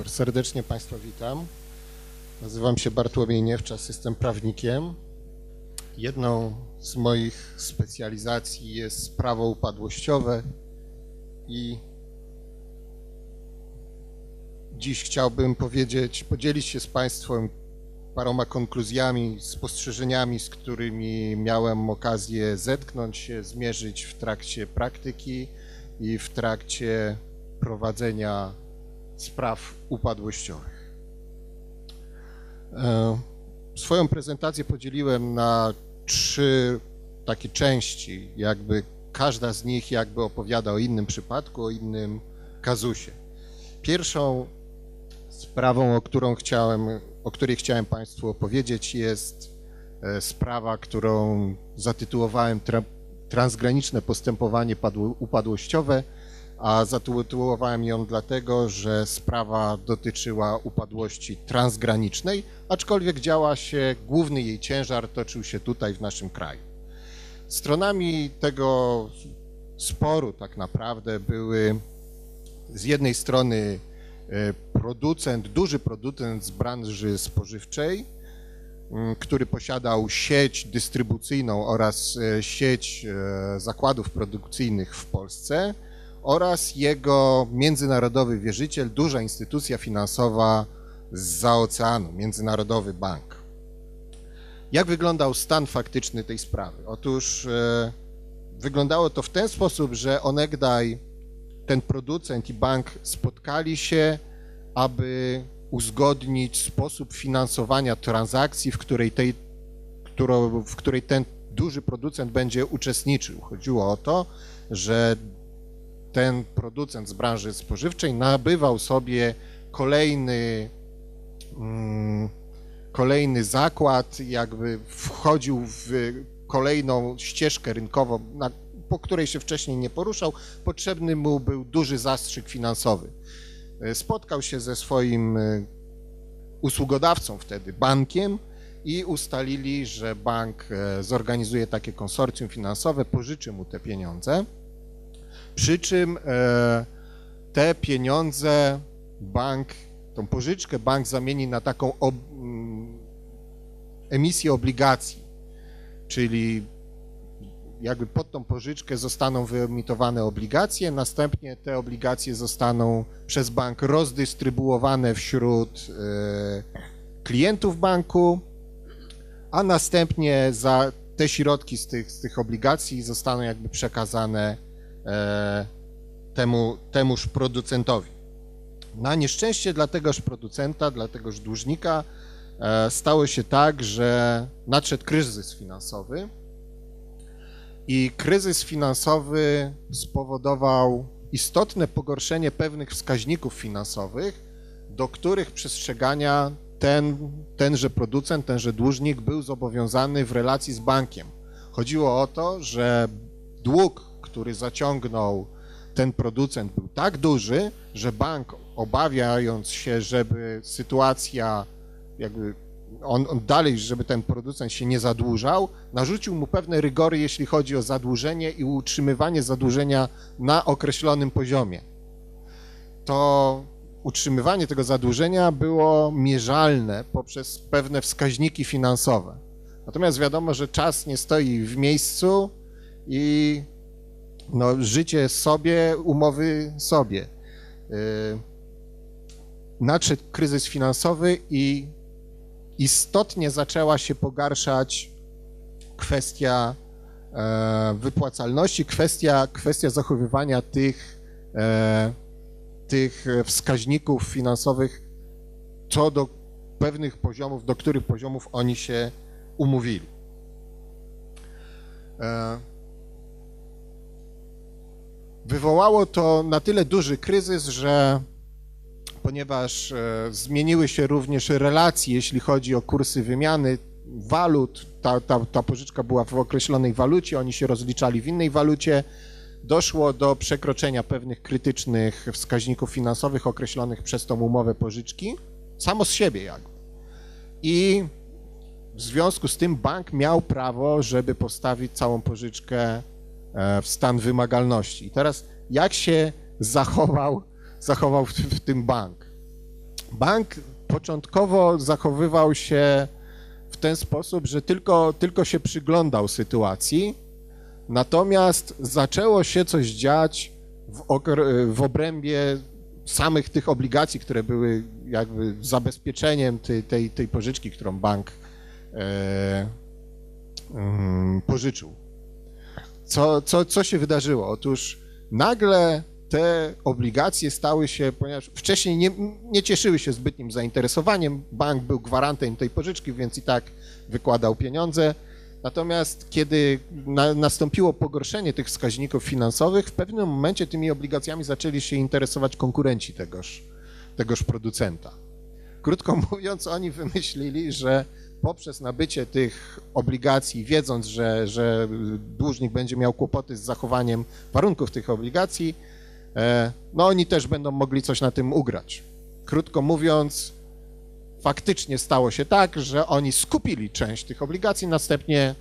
wieczór. Serdecznie Państwa witam. Nazywam się Bartłomiej Niewczas, jestem prawnikiem. Jedną z moich specjalizacji jest prawo upadłościowe i dziś chciałbym powiedzieć, podzielić się z Państwem paroma konkluzjami, spostrzeżeniami, z którymi miałem okazję zetknąć się, zmierzyć w trakcie praktyki i w trakcie prowadzenia spraw upadłościowych. E, Swoją prezentację podzieliłem na trzy takie części, jakby każda z nich jakby opowiada o innym przypadku, o innym kazusie. Pierwszą sprawą, o, którą chciałem, o której chciałem Państwu opowiedzieć, jest e, sprawa, którą zatytułowałem tra, Transgraniczne postępowanie padło- upadłościowe, a zatytułowałem ją dlatego, że sprawa dotyczyła upadłości transgranicznej, aczkolwiek działa się, główny jej ciężar toczył się tutaj w naszym kraju. Stronami tego sporu tak naprawdę były z jednej strony e, producent, duży producent z branży spożywczej, który posiadał sieć dystrybucyjną oraz e, sieć e, zakładów produkcyjnych w Polsce oraz jego międzynarodowy wierzyciel, duża instytucja finansowa z oceanu, Międzynarodowy Bank. Jak wyglądał stan faktyczny tej sprawy? Otóż e, wyglądało to w ten sposób, że onegdaj ten producent i bank spotkali się, aby uzgodnić sposób finansowania transakcji, w której, tej, którą, w której ten duży producent będzie uczestniczył. Chodziło o to, że ten producent z branży spożywczej nabywał sobie kolejny, mm, kolejny zakład, jakby wchodził w kolejną ścieżkę rynkową, na, po której się wcześniej nie poruszał. Potrzebny mu był duży zastrzyk finansowy. E, Spotkał się ze swoim e, usługodawcą wtedy, bankiem, i ustalili, że bank e, zorganizuje takie konsorcjum finansowe, pożyczy mu te pieniądze. Przy czym e, te pieniądze bank, tą pożyczkę bank zamieni na taką ob, mm, emisję obligacji, czyli jakby pod tą pożyczkę zostaną wyemitowane obligacje, następnie te obligacje zostaną przez bank rozdystrybuowane wśród e, klientów banku, a następnie za te środki z tych, z tych obligacji zostaną jakby przekazane temu, temuż producentowi. Na nieszczęście dla tegoż producenta, dla tegoż dłużnika e, stało się tak, że nadszedł kryzys finansowy i kryzys finansowy spowodował istotne pogorszenie pewnych wskaźników finansowych, do których przestrzegania ten, tenże producent, tenże dłużnik był zobowiązany w relacji z bankiem. Chodziło o to, że dług, który zaciągnął ten producent, był tak duży, że bank, obawiając się, żeby sytuacja, jakby on, on dalej, żeby ten producent się nie zadłużał, narzucił mu pewne rygory, jeśli chodzi o zadłużenie i utrzymywanie zadłużenia na określonym poziomie. To utrzymywanie tego zadłużenia było mierzalne poprzez pewne wskaźniki finansowe. Natomiast wiadomo, że czas nie stoi w miejscu i no, życie sobie, umowy sobie. Yy, Nadszedł kryzys finansowy i istotnie zaczęła się pogarszać kwestia e, wypłacalności, kwestia, kwestia zachowywania tych, e, tych wskaźników finansowych co do pewnych poziomów, do których poziomów oni się umówili. Wywołało to na tyle duży kryzys, że ponieważ e, zmieniły się również relacje, jeśli chodzi o kursy wymiany walut, ta, ta, ta pożyczka była w określonej walucie, oni się rozliczali w innej walucie, doszło do przekroczenia pewnych krytycznych wskaźników finansowych określonych przez tą umowę pożyczki, samo z siebie jakby. I w związku z tym bank miał prawo, żeby postawić całą pożyczkę w stan wymagalności. I teraz jak się zachował, zachował w, w tym bank? Bank początkowo zachowywał się w ten sposób, że tylko, tylko się przyglądał sytuacji, natomiast zaczęło się coś dziać w, w obrębie samych tych obligacji, które były jakby zabezpieczeniem tej, tej, tej pożyczki, którą bank e, mm, pożyczył. Co, co, co się wydarzyło? Otóż nagle te obligacje stały się, ponieważ wcześniej nie, nie cieszyły się zbytnim zainteresowaniem, bank był gwarantem tej pożyczki, więc i tak wykładał pieniądze. Natomiast kiedy na, nastąpiło pogorszenie tych wskaźników finansowych, w pewnym momencie tymi obligacjami zaczęli się interesować konkurenci tegoż, tegoż producenta. Krótko mówiąc, oni wymyślili, że poprzez nabycie tych obligacji, wiedząc, że, że dłużnik będzie miał kłopoty z zachowaniem warunków tych obligacji, e, no oni też będą mogli coś na tym ugrać. Krótko mówiąc, faktycznie stało się tak, że oni skupili część tych obligacji, następnie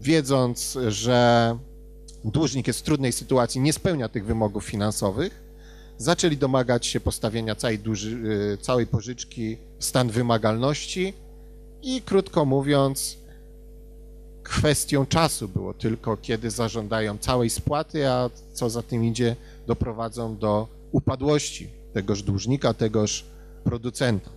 wiedząc, że dłużnik jest w trudnej sytuacji, nie spełnia tych wymogów finansowych, zaczęli domagać się postawienia całej, duży, y, całej pożyczki w stan wymagalności i krótko mówiąc, kwestią czasu było tylko, kiedy zażądają całej spłaty, a co za tym idzie, doprowadzą do upadłości tegoż dłużnika, tegoż producenta.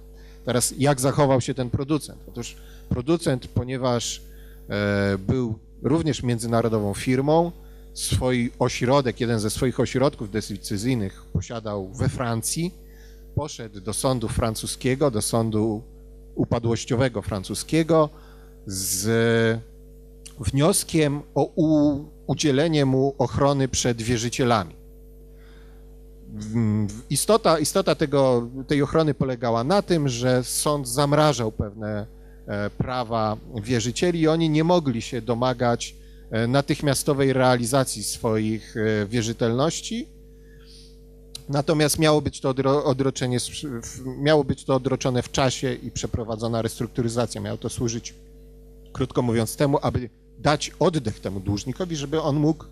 Teraz jak zachował się ten producent? Otóż producent, ponieważ e, był również międzynarodową firmą, swój ośrodek, jeden ze swoich ośrodków decyzyjnych posiadał we Francji, poszedł do sądu francuskiego, do sądu upadłościowego francuskiego z wnioskiem o udzielenie mu ochrony przed wierzycielami. Istota, istota tego, tej ochrony polegała na tym, że sąd zamrażał pewne e, prawa wierzycieli i oni nie mogli się domagać e, natychmiastowej realizacji swoich e, wierzytelności. Natomiast miało być to odroczenie, miało być to odroczone w czasie i przeprowadzona restrukturyzacja. Miało to służyć, krótko mówiąc, temu, aby dać oddech temu dłużnikowi, żeby on mógł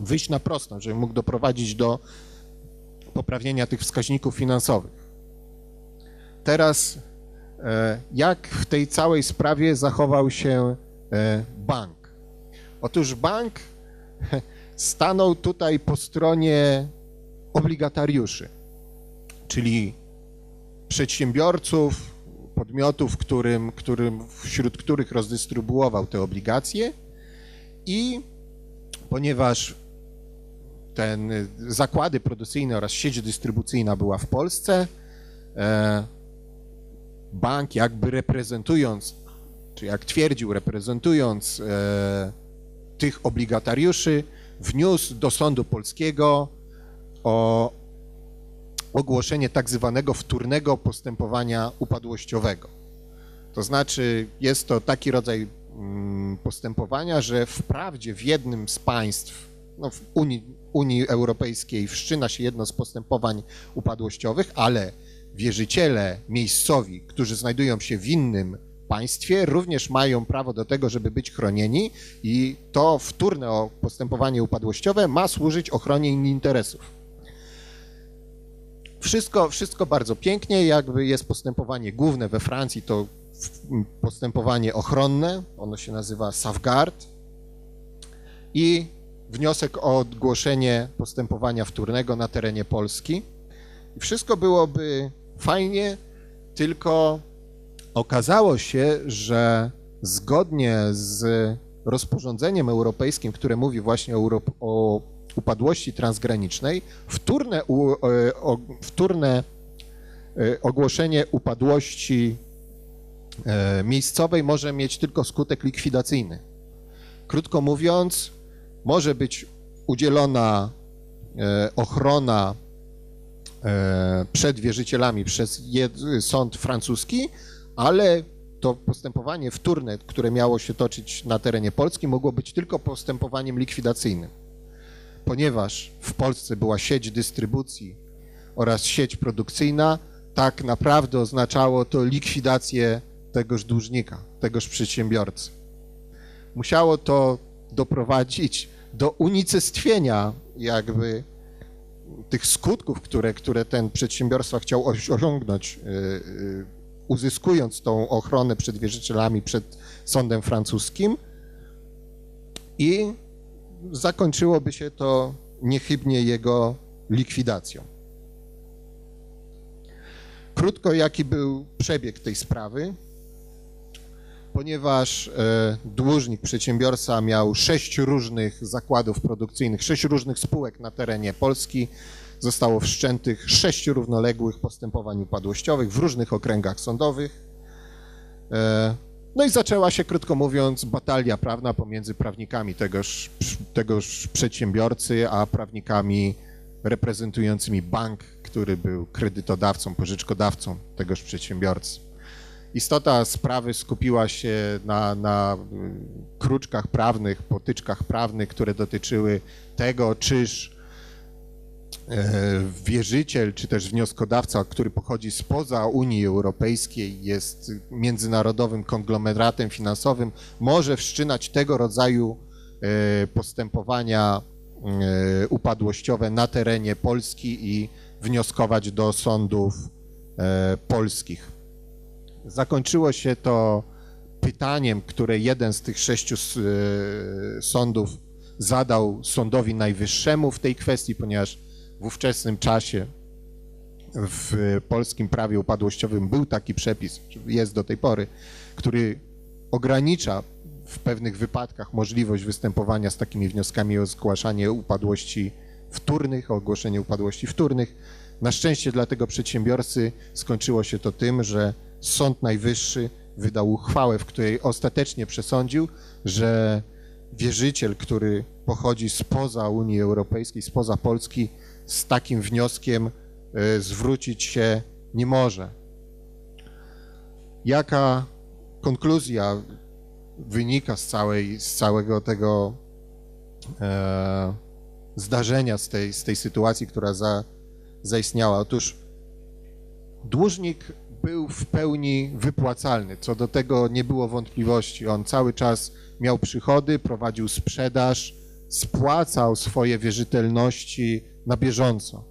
wyjść na prostą, żeby mógł doprowadzić do poprawienia tych wskaźników finansowych. Teraz, e, jak w tej całej sprawie zachował się e, bank? Otóż bank stanął tutaj po stronie obligatariuszy, czyli przedsiębiorców, podmiotów, którym, którym, wśród których rozdystrybuował te obligacje i ponieważ ten zakłady produkcyjne oraz sieć dystrybucyjna była w Polsce, e, bank jakby reprezentując, czy jak twierdził, reprezentując e, tych obligatariuszy, wniósł do sądu polskiego o ogłoszenie tak zwanego wtórnego postępowania upadłościowego. To znaczy jest to taki rodzaj mm, postępowania, że wprawdzie w jednym z państw, no w Unii, Unii Europejskiej wszczyna się jedno z postępowań upadłościowych, ale wierzyciele miejscowi, którzy znajdują się w innym państwie, również mają prawo do tego, żeby być chronieni i to wtórne postępowanie upadłościowe ma służyć ochronie interesów. Wszystko, wszystko bardzo pięknie, jakby jest postępowanie główne we Francji, to postępowanie ochronne, ono się nazywa Safeguard i wniosek o ogłoszenie postępowania wtórnego na terenie Polski. I wszystko byłoby fajnie, tylko okazało się, że zgodnie z rozporządzeniem europejskim, które mówi właśnie o, o upadłości transgranicznej, wtórne, u, e, o, wtórne e, ogłoszenie upadłości e, miejscowej może mieć tylko skutek likwidacyjny. Krótko mówiąc, może być udzielona ochrona przed wierzycielami przez sąd francuski, ale to postępowanie wtórne, które miało się toczyć na terenie Polski, mogło być tylko postępowaniem likwidacyjnym ponieważ w Polsce była sieć dystrybucji oraz sieć produkcyjna, tak naprawdę oznaczało to likwidację tegoż dłużnika, tegoż przedsiębiorcy. Musiało to doprowadzić do unicestwienia jakby tych skutków, które, które ten przedsiębiorstwa chciał osiągnąć, y, y, uzyskując tą ochronę przed wierzycielami, przed sądem francuskim i zakończyłoby się to niechybnie jego likwidacją. Krótko, jaki był przebieg tej sprawy? Ponieważ e, dłużnik, przedsiębiorca miał sześć różnych zakładów produkcyjnych, sześć różnych spółek na terenie Polski, zostało wszczętych sześć równoległych postępowań upadłościowych w różnych okręgach sądowych. No i zaczęła się, krótko mówiąc, batalia prawna pomiędzy prawnikami tegoż, tegoż przedsiębiorcy, a prawnikami reprezentującymi bank, który był kredytodawcą, pożyczkodawcą tegoż przedsiębiorcy. Istota sprawy skupiła się na, na kruczkach prawnych, potyczkach prawnych, które dotyczyły tego, czyż wierzyciel, czy też wnioskodawca, który pochodzi spoza Unii Europejskiej, jest międzynarodowym konglomeratem finansowym, może wszczynać tego rodzaju e, postępowania e, upadłościowe na terenie Polski i wnioskować do sądów polskich. Zakończyło się to pytaniem, które jeden z tych sześciu e, sądów zadał sądowi najwyższemu w tej kwestii, ponieważ w ówczesnym czasie w polskim prawie upadłościowym był taki przepis, jest do tej pory, który ogranicza w pewnych wypadkach możliwość występowania z takimi wnioskami o zgłaszanie upadłości wtórnych, o ogłoszenie upadłości wtórnych. Na szczęście dla tego przedsiębiorcy skończyło się to tym, że Sąd Najwyższy wydał uchwałę, w której ostatecznie przesądził, że wierzyciel, który pochodzi spoza Unii Europejskiej, spoza Polski, z takim wnioskiem e, zwrócić się nie może. Jaka konkluzja wynika z, całej, z całego tego e, zdarzenia, z tej, z tej sytuacji, która za, zaistniała? Otóż dłużnik był w pełni wypłacalny. Co do tego nie było wątpliwości. On cały czas miał przychody, prowadził sprzedaż, spłacał swoje wierzytelności na bieżąco.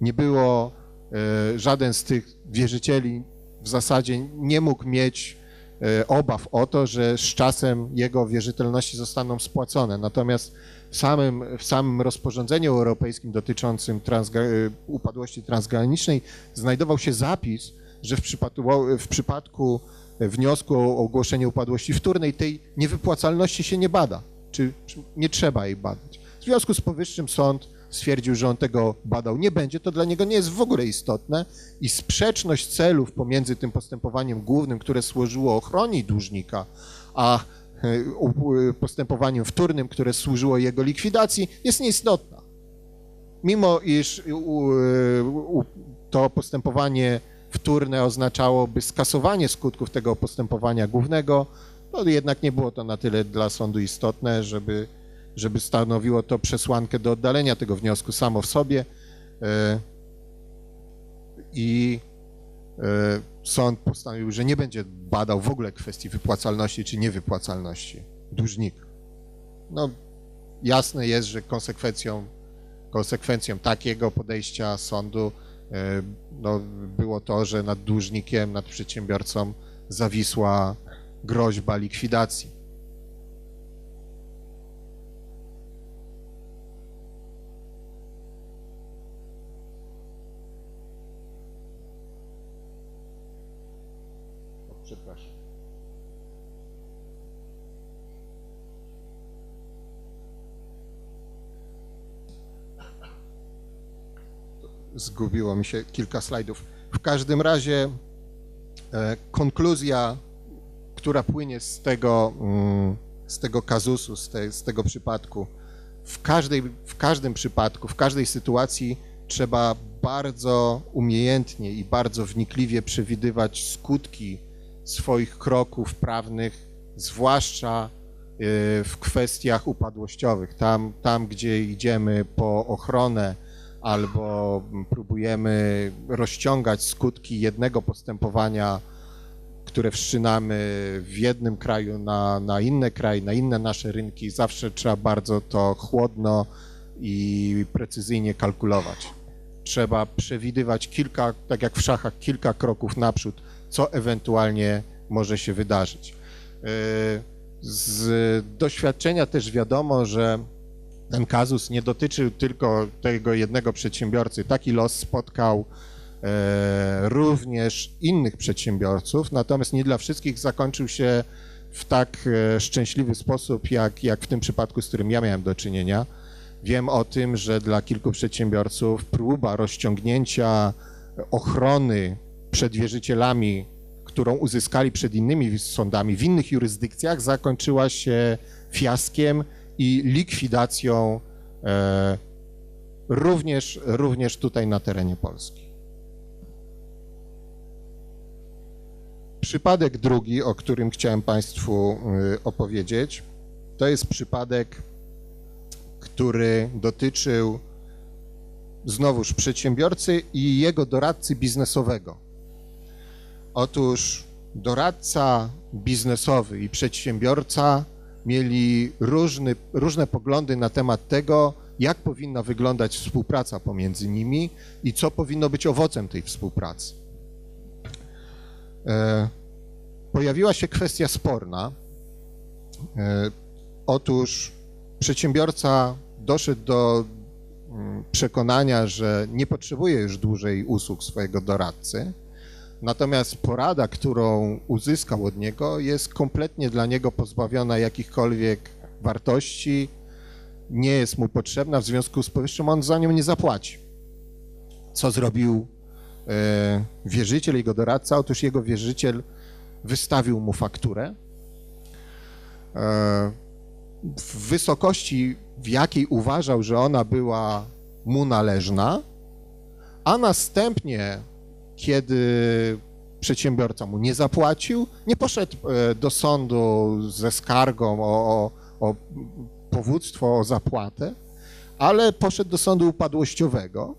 Nie było, e, żaden z tych wierzycieli w zasadzie nie mógł mieć e, obaw o to, że z czasem jego wierzytelności zostaną spłacone. Natomiast w samym, w samym rozporządzeniu europejskim dotyczącym transgra upadłości transgranicznej znajdował się zapis, że w przypadku, w przypadku wniosku o ogłoszenie upadłości wtórnej tej niewypłacalności się nie bada, czy nie trzeba jej badać. W związku z powyższym sąd stwierdził, że on tego badał nie będzie, to dla niego nie jest w ogóle istotne i sprzeczność celów pomiędzy tym postępowaniem głównym, które służyło ochronie dłużnika, a e, postępowaniem wtórnym, które służyło jego likwidacji, jest nieistotna. Mimo iż to postępowanie wtórne oznaczałoby skasowanie skutków tego postępowania głównego, to jednak nie było to na tyle dla sądu istotne, żeby, żeby stanowiło to przesłankę do oddalenia tego wniosku samo w sobie. E, I e, sąd postanowił, że nie będzie badał w ogóle kwestii wypłacalności czy niewypłacalności dłużnika. No, jasne jest, że konsekwencją, konsekwencją takiego podejścia sądu no, było to, że nad dłużnikiem, nad przedsiębiorcą zawisła groźba likwidacji. Zgubiło mi się kilka slajdów. W każdym razie e, konkluzja, która płynie z tego, mm, z tego kazusu, z, te, z tego przypadku, w, każdej, w każdym przypadku, w każdej sytuacji trzeba bardzo umiejętnie i bardzo wnikliwie przewidywać skutki swoich kroków prawnych, zwłaszcza e, w kwestiach upadłościowych. Tam, tam gdzie idziemy po ochronę albo próbujemy rozciągać skutki jednego postępowania, które wszczynamy w jednym kraju na, na inne kraje, na inne nasze rynki. Zawsze trzeba bardzo to chłodno i precyzyjnie kalkulować. Trzeba przewidywać kilka, tak jak w szachach, kilka kroków naprzód, co ewentualnie może się wydarzyć. Yy, Z doświadczenia też wiadomo, że ten kazus nie dotyczył tylko tego jednego przedsiębiorcy. Taki los spotkał e, również innych przedsiębiorców, natomiast nie dla wszystkich zakończył się w tak e, szczęśliwy sposób, jak, jak w tym przypadku, z którym ja miałem do czynienia. Wiem o tym, że dla kilku przedsiębiorców próba rozciągnięcia ochrony przed wierzycielami, którą uzyskali przed innymi sądami w innych jurysdykcjach, zakończyła się fiaskiem i likwidacją e, również, również tutaj na terenie Polski. Przypadek drugi, o którym chciałem Państwu y, opowiedzieć, to jest przypadek, który dotyczył znowuż przedsiębiorcy i jego doradcy biznesowego. Otóż doradca biznesowy i przedsiębiorca mieli różny, różne poglądy na temat tego, jak powinna wyglądać współpraca pomiędzy nimi i co powinno być owocem tej współpracy. E, Pojawiła się kwestia sporna. E, Otóż przedsiębiorca doszedł do mm, przekonania, że nie potrzebuje już dłużej usług swojego doradcy, natomiast porada, którą uzyskał od niego, jest kompletnie dla niego pozbawiona jakichkolwiek wartości, nie jest mu potrzebna, w związku z powyższym on za nią nie zapłaci. Co zrobił e, wierzyciel, jego doradca? Otóż jego wierzyciel wystawił mu fakturę e, w wysokości, w jakiej uważał, że ona była mu należna, a następnie, kiedy przedsiębiorca mu nie zapłacił, nie poszedł e, do sądu ze skargą o, o, o powództwo o zapłatę, ale poszedł do sądu upadłościowego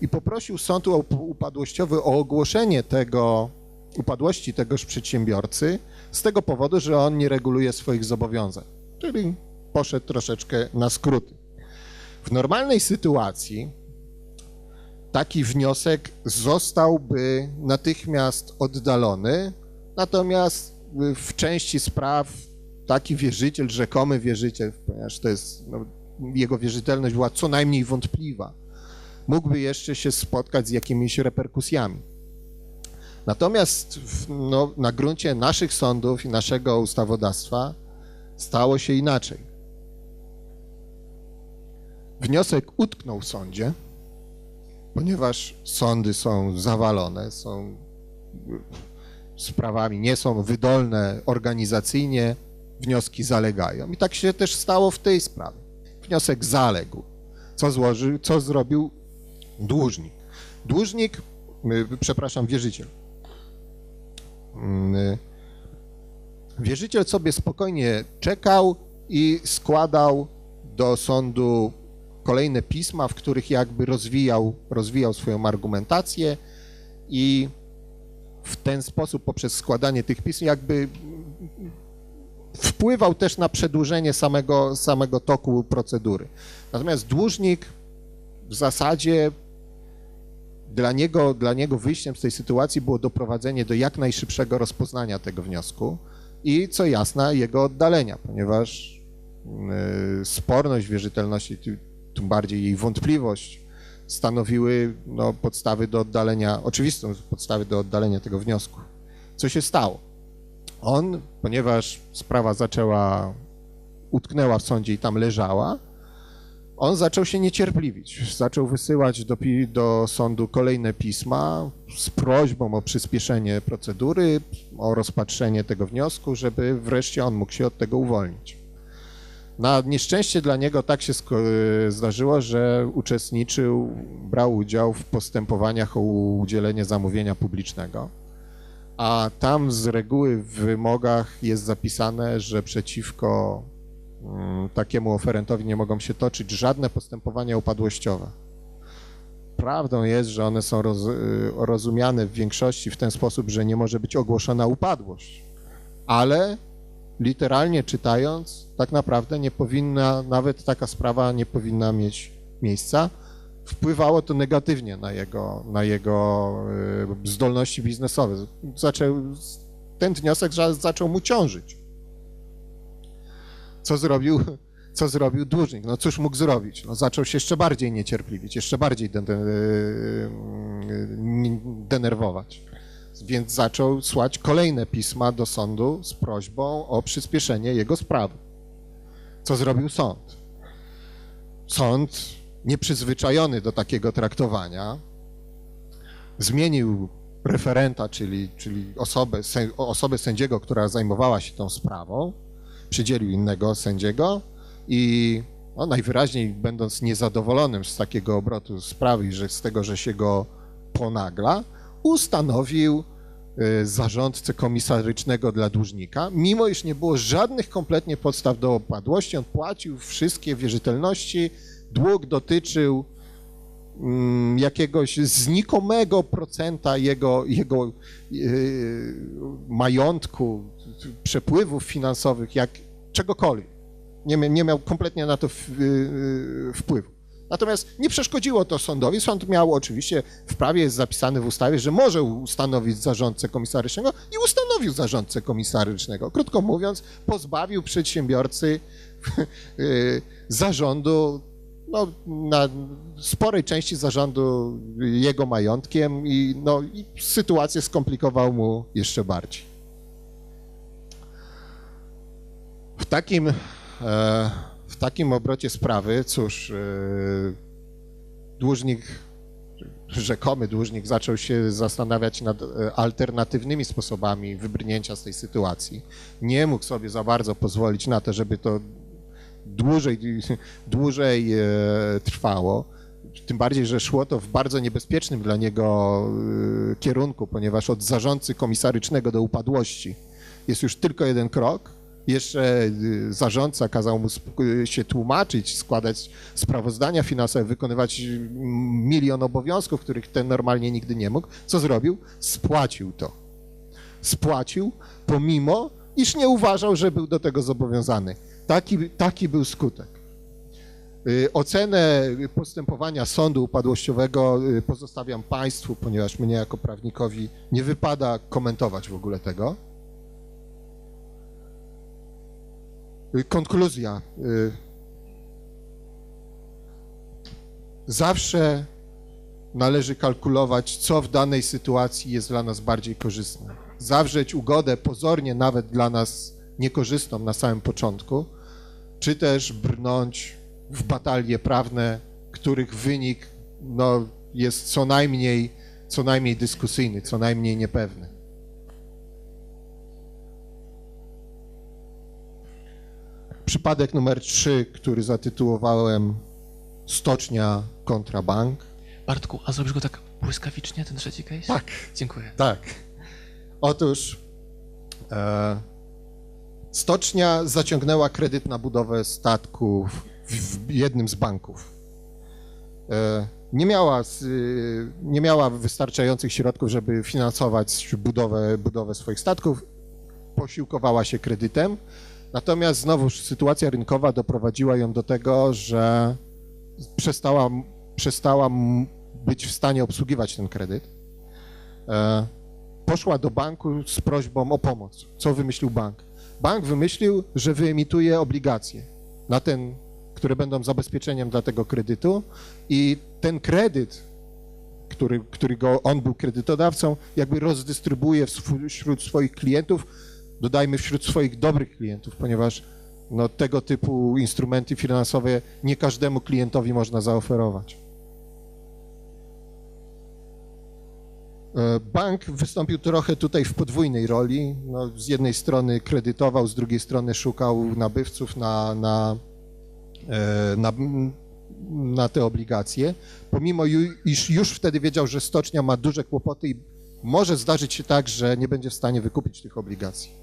i poprosił sąd up- upadłościowy o ogłoszenie tego upadłości tegoż przedsiębiorcy z tego powodu, że on nie reguluje swoich zobowiązań. Czyli poszedł troszeczkę na skróty. W normalnej sytuacji taki wniosek zostałby natychmiast oddalony, natomiast w części spraw taki wierzyciel, rzekomy wierzyciel, ponieważ to jest, no, jego wierzytelność była co najmniej wątpliwa, mógłby jeszcze się spotkać z jakimiś reperkusjami. Natomiast no, na gruncie naszych sądów i naszego ustawodawstwa stało się inaczej. Wniosek utknął w sądzie, ponieważ sądy są zawalone, są sprawami, nie są wydolne organizacyjnie, wnioski zalegają. I tak się też stało w tej sprawie. Wniosek zaległ. Co, złożył, co zrobił dłużnik? Dłużnik, y, przepraszam, wierzyciel. Mm, Wierzyciel sobie spokojnie czekał i składał do sądu kolejne pisma, w których jakby rozwijał, rozwijał swoją argumentację i w ten sposób poprzez składanie tych pism jakby wpływał też na przedłużenie samego, samego toku procedury. Natomiast dłużnik w zasadzie dla niego, dla niego wyjściem z tej sytuacji było doprowadzenie do jak najszybszego rozpoznania tego wniosku i co jasne, jego oddalenia, ponieważ y, sporność wierzytelności, tym bardziej jej wątpliwość stanowiły no, podstawy do oddalenia, oczywistą podstawy do oddalenia tego wniosku. Co się stało? On, ponieważ sprawa zaczęła, utknęła w sądzie i tam leżała, on zaczął się niecierpliwić. Zaczął wysyłać do, do sądu kolejne pisma z prośbą o przyspieszenie procedury, o rozpatrzenie tego wniosku, żeby wreszcie on mógł się od tego uwolnić. Na nieszczęście dla niego tak się sko- zdarzyło, że uczestniczył, brał udział w postępowaniach o udzielenie zamówienia publicznego, a tam z reguły w wymogach jest zapisane, że przeciwko mm, takiemu oferentowi nie mogą się toczyć żadne postępowania upadłościowe. Prawdą jest, że one są roz, y, rozumiane w większości w ten sposób, że nie może być ogłoszona upadłość, ale literalnie czytając, tak naprawdę nie powinna, nawet taka sprawa nie powinna mieć miejsca. Wpływało to negatywnie na jego, na jego y, zdolności biznesowe. Zaczął, ten wniosek za- zaczął mu ciążyć. Co zrobił, co zrobił dłużnik? No cóż mógł zrobić? No, zaczął się jeszcze bardziej niecierpliwić, jeszcze bardziej y, denerwować. Więc zaczął słać kolejne pisma do sądu z prośbą o przyspieszenie jego sprawy. Co zrobił sąd? Sąd, nieprzyzwyczajony do takiego traktowania, zmienił referenta, czyli, czyli osobę, osobę sędziego, która zajmowała się tą sprawą, przydzielił innego sędziego i no, najwyraźniej będąc niezadowolonym z takiego obrotu sprawy że z tego, że się go ponagla, ustanowił y, zarządcę komisarycznego dla dłużnika, mimo iż nie było żadnych kompletnie podstaw do opadłości, on płacił wszystkie wierzytelności, dług dotyczył mm, jakiegoś znikomego procenta jego, jego yy, majątku, przepływów finansowych, jak czegokolwiek. Nie, nie miał kompletnie na to yy, wpływu. Natomiast nie przeszkodziło to sądowi. Sąd miał oczywiście, w prawie jest zapisane w ustawie, że może ustanowić zarządcę komisarycznego i ustanowił zarządcę komisarycznego. Krótko mówiąc, pozbawił przedsiębiorcy yy, zarządu, no, na sporej części zarządu jego majątkiem i, no, i sytuację skomplikował mu jeszcze bardziej. W takim, e, takim obrocie sprawy, cóż, e, dłużnik, rzekomy dłużnik zaczął się zastanawiać nad e, alternatywnymi sposobami wybrnięcia z tej sytuacji. Nie mógł sobie za bardzo pozwolić na to, żeby to dłużej, dłużej e, trwało. Tym bardziej, że szło to w bardzo niebezpiecznym dla niego kierunku, ponieważ od zarządcy komisarycznego do upadłości jest już tylko jeden krok. Jeszcze y, zarządca kazał mu y, się tłumaczyć, składać sprawozdania finansowe, wykonywać y, milion obowiązków, których ten normalnie nigdy nie mógł. Co zrobił? Spłacił to. Spłacił, pomimo iż nie uważał, że był do tego zobowiązany. Taki, taki był skutek. Ocenę postępowania sądu upadłościowego pozostawiam Państwu, ponieważ mnie jako prawnikowi nie wypada komentować w ogóle tego. Konkluzja. y, Zawsze należy kalkulować, co w danej sytuacji jest dla nas bardziej korzystne. Zawrzeć ugodę pozornie nawet dla nas niekorzystną na samym początku, czy też brnąć w batalie prawne, których wynik no, jest co najmniej, co najmniej dyskusyjny, co najmniej niepewny. Przypadek numer 3, który zatytułowałem Stocznia kontra bank. Bartku, a zrobisz go tak błyskawicznie, ten trzeci case? Tak. Dziękuję. Tak. Otóż e, stocznia zaciągnęła kredyt na budowę statku w, w jednym z banków. E, nie, miała, y, nie miała wystarczających środków, żeby finansować budowę, budowę swoich statków. Posiłkowała się kredytem. Natomiast znowuż sytuacja rynkowa doprowadziła ją do tego, że przestała, przestała być w stanie obsługiwać ten kredyt. E, poszła do banku z prośbą o pomoc. Co wymyślił bank? Bank wymyślił, że wyemituje obligacje na ten, które będą zabezpieczeniem dla tego kredytu i ten kredyt, który, którego on był kredytodawcą, jakby rozdystrybuuje wśród swoich klientów, dodajmy wśród swoich dobrych klientów, ponieważ no, tego typu instrumenty finansowe nie każdemu klientowi można zaoferować. E, Bank wystąpił trochę tutaj w podwójnej roli. No, z jednej strony kredytował, z drugiej strony szukał nabywców na, na, e, na, na te obligacje. Pomimo, iż już wtedy wiedział, że stocznia ma duże kłopoty i może zdarzyć się tak, że nie będzie w stanie wykupić tych obligacji.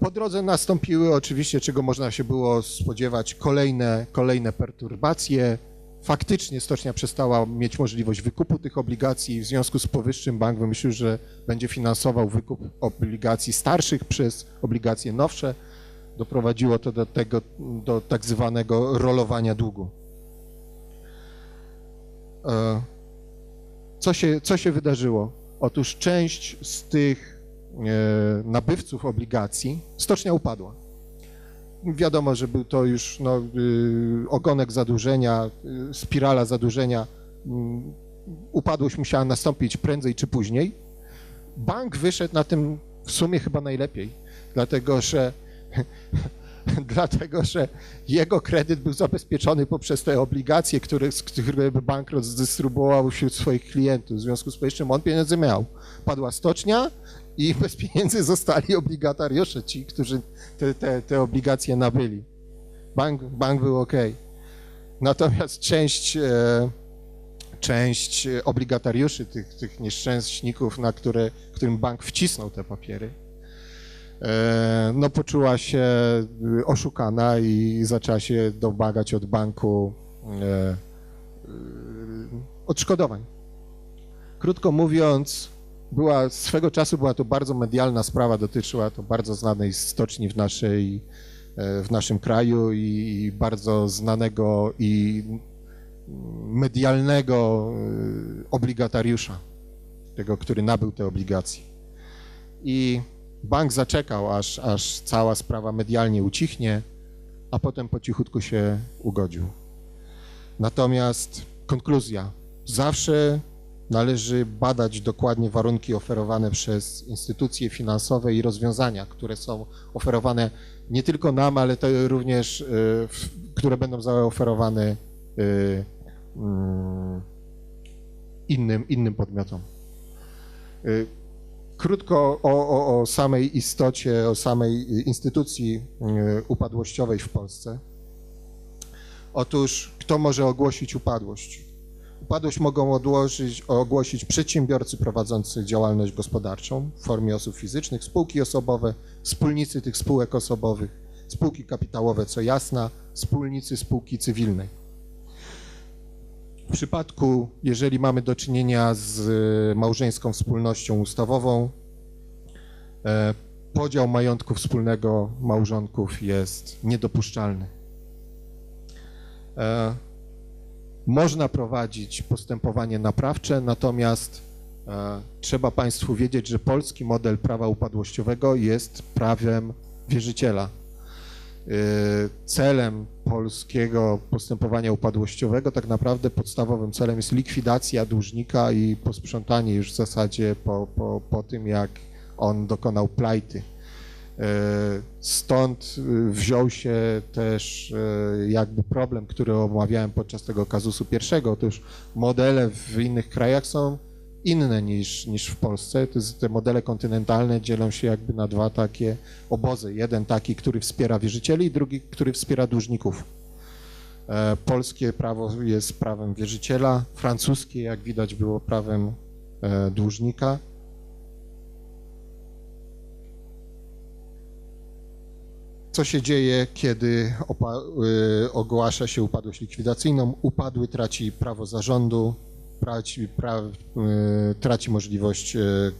Po drodze nastąpiły oczywiście, czego można się było spodziewać, kolejne, kolejne perturbacje faktycznie stocznia przestała mieć możliwość wykupu tych obligacji. W związku z powyższym bank wymyślił, że będzie finansował wykup obligacji starszych przez obligacje nowsze. Doprowadziło to do tego, do tak zwanego rolowania długu. E, Co się, co się wydarzyło? Otóż część z tych nabywców obligacji, stocznia upadła. Wiadomo, że był to już no, y, ogonek zadłużenia, y, spirala zadłużenia. Mm, Upadłość musiała nastąpić prędzej czy później. Bank wyszedł na tym w sumie chyba najlepiej, dlatego że, dlatego, że jego kredyt był zabezpieczony poprzez te obligacje, które, które bank rozdystrybuował wśród swoich klientów. W związku z powyższym on pieniądze miał. Padła stocznia i bez pieniędzy zostali obligatariusze, ci, którzy te, te, te obligacje nabyli. Bank, bank był ok. Natomiast część, e, część obligatariuszy, tych, tych nieszczęśników, na które, którym bank wcisnął te papiery, e, no poczuła się oszukana i zaczęła się domagać od banku e, odszkodowań. Krótko mówiąc, była, swego czasu była to bardzo medialna sprawa, dotyczyła to bardzo znanej stoczni w, naszej, e, w naszym kraju i, bardzo znanego i medialnego e, obligatariusza, tego, który nabył te obligacje. I bank zaczekał, aż, aż cała sprawa medialnie ucichnie, a potem po cichutku się ugodził. Natomiast konkluzja. Zawsze należy badać dokładnie warunki oferowane przez instytucje finansowe i rozwiązania, które są oferowane nie tylko nam, ale to również, y, które będą zaoferowane y, mm, innym, innym podmiotom. Y, Krótko o, o, o samej istocie, o samej instytucji upadłościowej w Polsce. Otóż kto może ogłosić upadłość? Upadłość mogą odłożyć, ogłosić przedsiębiorcy prowadzący działalność gospodarczą w formie osób fizycznych, spółki osobowe, wspólnicy tych spółek osobowych, spółki kapitałowe, co jasna, wspólnicy spółki cywilnej. W przypadku, jeżeli mamy do czynienia z e, małżeńską wspólnością ustawową, e, podział majątku wspólnego małżonków jest niedopuszczalny. Można prowadzić postępowanie naprawcze, natomiast e, trzeba Państwu wiedzieć, że polski model prawa upadłościowego jest prawem wierzyciela. E, Celem polskiego postępowania upadłościowego, tak naprawdę podstawowym celem jest likwidacja dłużnika i posprzątanie już w zasadzie po, po, po tym, jak on dokonał plajty. Stąd y, wziął się też e, jakby problem, który omawiałem podczas tego kazusu pierwszego. Otóż modele w innych krajach są inne niż, niż w Polsce. Te modele kontynentalne dzielą się jakby na dwa takie obozy. Jeden taki, który wspiera wierzycieli, drugi, który wspiera dłużników. E, Polskie prawo jest prawem wierzyciela, francuskie, jak widać, było prawem e, dłużnika. Co się dzieje, kiedy y, ogłasza się upadłość likwidacyjną? Upadły traci prawo zarządu, traci, pra, y, traci możliwość y,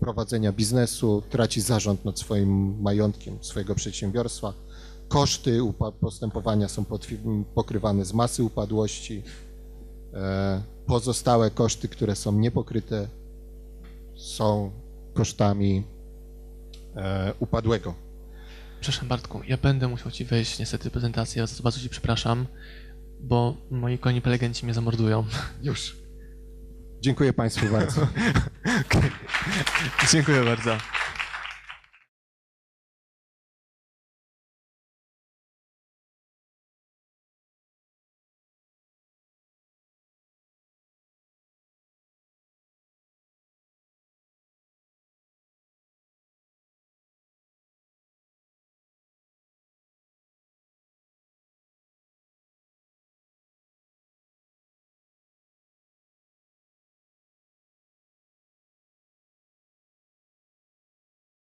prowadzenia biznesu, traci zarząd nad swoim majątkiem, swojego przedsiębiorstwa. Koszty postępowania są pokrywane z masy upadłości. E, Pozostałe koszty, które są niepokryte, są kosztami e, upadłego. Przepraszam Bartku, ja będę musiał ci wejść niestety prezentację, za to bardzo ci przepraszam, bo moi koni prelegenci mnie zamordują. Już. Dziękuję Państwu bardzo. Dziękuję bardzo.